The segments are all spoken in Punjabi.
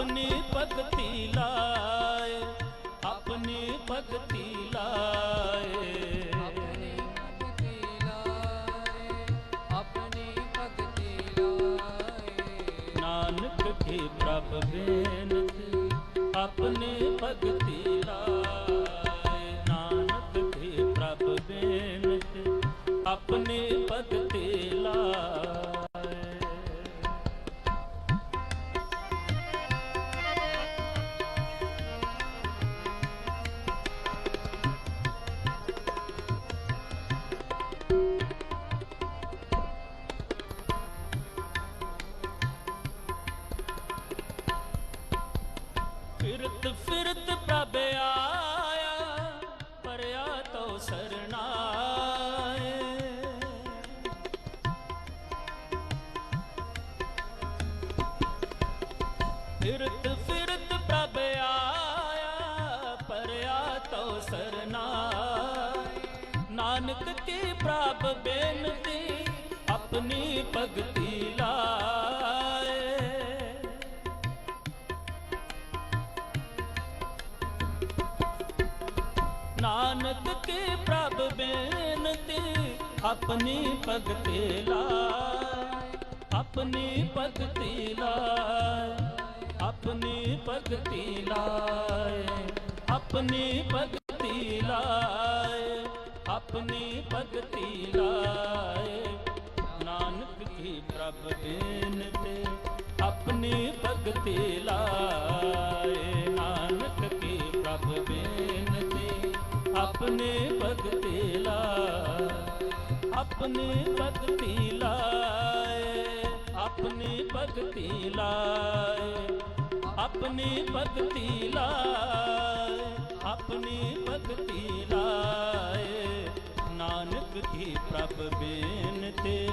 ਆਪਣੀ ਭਗਤੀ ਲਾਏ ਆਪਣੀ ਭਗਤੀ ਲਾਏ ਆਪਣੀ ਭਗਤੀ ਲਾਏ ਆਪਣੀ ਭਗਤੀ ਲਾਏ ਨਾਨਕ ਕੀ ਪ੍ਰਭ ਬੇਨਤੀ ਆਪਣੀ ਭਗਤੀ ਫਿਰਤ ਫਿਰਤ ਪ੍ਰਭ ਆਇਆ ਪਰਿਆ ਤੋ ਸਰਣਾਏ ਫਿਰਤ ਫਿਰਤ ਪ੍ਰਭ ਆਇਆ ਪਰਿਆ ਤੋ ਸਰਣਾਏ ਨਾਨਕ ਕੀ ਪ੍ਰਭ ਬੇਨਤੀ, ਆਪਣੀ ਭਗਤੀ ਲਾ ਨਾਨਕ ਕੀ ਪ੍ਰਭ ਬੇਨਤੀ, ਆਪਣੀ ਭਗਤੀ ਲਾਏ ਆਪਣੀ ਭਗਤੀ ਲਾਏ ਆਪਣੀ ਭਗਤੀ ਲਾਏ ਆਪਣੀ ਭਗਤੀ ਲਾਏ ਆਪਣੀ ਭਗਤੀ ਲਾਏ ਨਾਨਕ ਕੀ ਪ੍ਰਭ ਬੇਨਤੀ, ਆਪਣੀ ਭਗਤੀ ਲਾਏ ਨਾਨਕ ਕੀ ਪ੍ਰਭ ਬੇਨਤੀ ਆਪਣੀ ਭਗਤੀ ਲਾਏ, ਆਪਣੀ ਭਗਤੀ ਲਾਏ, ਆਪਣੀ ਭਗਤੀ ਲਾਏ, ਆਪਣੀ ਭਗਤੀ ਲਾਏ, ਆਪਣੀ ਭਗਤੀ ਲਾਏ। ਨਾਨਕ ਕੀ ਪ੍ਰਭ ਬੇਨਤੀ,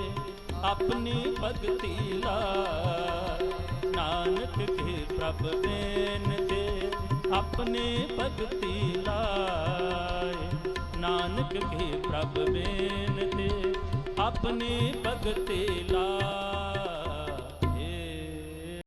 ਆਪਣੀ ਭਗਤੀ ਲਾਏ। ਨਾਨਕ ਦੀ ਪ੍ਰਭ ਬੇਨ ਤੇ ਆਪਣੇ ਭਗਤੀ ਲਾਏ ਨਾਨਕ ਕੇ ਪ੍ਰਭ ਬੇਨਤੀ ਆਪਣੇ ਭਗਤੀ ਲਾਏ